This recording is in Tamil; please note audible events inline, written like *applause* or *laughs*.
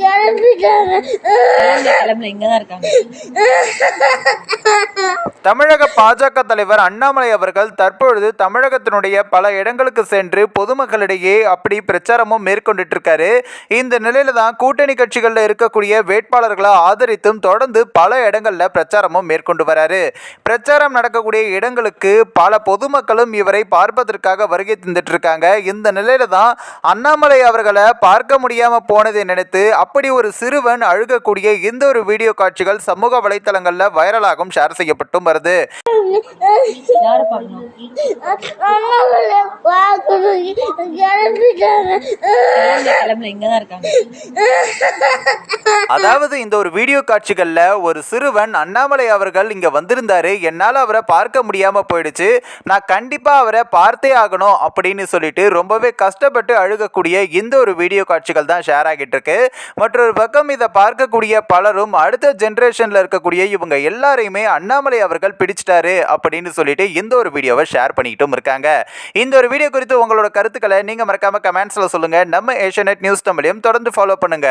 கிளம்பிட்டாங்க கிளம்பல கிளம்பல இங்கே தான் இருக்காங்க. *laughs* தமிழக பாஜக தலைவர் அண்ணாமலை அவர்கள் தற்பொழுது தமிழகத்தினுடைய பல இடங்களுக்கு சென்று பொதுமக்களிடையே அப்படி பிரச்சாரமும் மேற்கொண்டுட்டு இருக்காரு இந்த நிலையில தான் கூட்டணி கட்சிகளில் இருக்கக்கூடிய வேட்பாளர்களை ஆதரித்தும் தொடர்ந்து பல இடங்களில் பிரச்சாரமும் மேற்கொண்டு வராரு. பிரச்சாரம் நடக்கக்கூடிய இடங்களுக்கு பல பொதுமக்களும் இவரை பார்ப்பதற்காக வருகை தந்துட்டு இருக்காங்க இந்த நிலையில தான் அண்ணாமலை அவர்களை பார்க்க முடியாம போனதை நினைத்து அப்படி ஒரு சிறுவன் அழுகக்கூடிய இந்த ஒரு வீடியோ காட்சிகள் சமூக வலைத்தளங்களில் வைரலாகும் ஷேர் செய்யப்பட்டும் வருது. யாரை பார்க்கணும்? அம்மாவை பார்க்கணும். கிளம்பிட்டாங்க கிளம்பல கிளம்பல இங்கே தான் இருக்காங்க. அதாவது இந்த ஒரு வீடியோ காட்சிகள்ல ஒரு சிறுவன் அண்ணாமலை அவர்கள் இங்க வந்திருந்தாரு. என்னால் அவரை பார்க்க முடியாம போயிடுச்சு. நான் கண்டிப்பா அவரை பார்த்தே ஆகணும் அப்படின்னு சொல்லிட்டு ரொம்பவே கஷ்டப்பட்டு அழுகக்கூடிய இந்த ஒரு வீடியோ காட்சிகள் தான் ஷேர் ஆகிட்டு இருக்கு. மற்றொரு பக்கம் இதை பார்க்கக்கூடிய பலரும் அடுத்த ஜென்ரேஷன்ல இருக்கக்கூடிய இவங்க எல்லாரையுமே அண்ணாமலை அவர்கள் பிடிச்சிட்டாரு. அப்படின்னு சொல்லிட்டு இந்த ஒரு வீடியோவை ஷேர் பண்ணிக்கிட்டும் இருக்காங்க. இந்த ஒரு வீடியோ குறித்து உங்களோட கருத்துக்களை நீங்க மறக்காம கமெண்ட்ஸ்ல சொல்லுங்க. நம்ம ஏஷியநெட் நியூஸ் தமிழையும் தொடர்ந்து ஃபாலோ பண்ணுங்க.